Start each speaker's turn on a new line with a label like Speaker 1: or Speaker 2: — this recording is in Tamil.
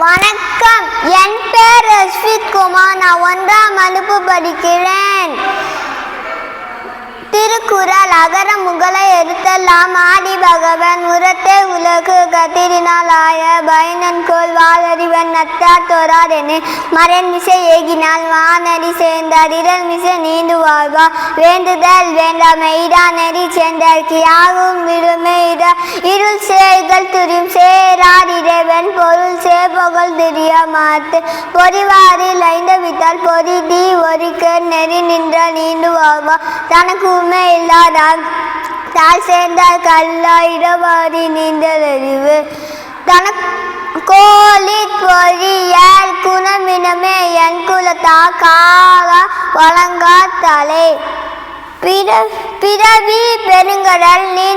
Speaker 1: வணக்கம். என் பேர் ரஷ்விக் குமார் நான் ஒன்றாம் வகுப்பு படிக்கிறேன். திருக்குறள் அகர முகலை எடுத்தெல்லாம் ஆதி பகவன் உரத்தை உலகு கதிரினால் ஆய பயனன் கோல் வாழறிவன் நத்தார் தோறார் என மரண் மிசை ஏகினால் வானடி சேர்ந்தார். இரல் மிசை நீண்டு வாழ்வா. வேண்டுதல் வேண்டாம். மெய்டா நெறி சேர்ந்தார். யாவும் விடுமே இருள் சேர்கள் துரியும் சேரார். இறைவன் பொருள் சேபகல் திரிய மாத்து பொறிவாரில் ஐந்த வித்தால் பொறிதி ஒரிக்க நெறி நின்றால் நீண்டு வாழ்வா. தனக்கு உண்மை இல்லாதான் தாழ் சேர்ந்தால் கல்லா இடவாரி நீண்டறிவு தனக்கு கோழி பொறியால் குணமினமே என் குலத்தா காக வழங்கா தலை. பிற பிறவி பெருங்கடல் நீ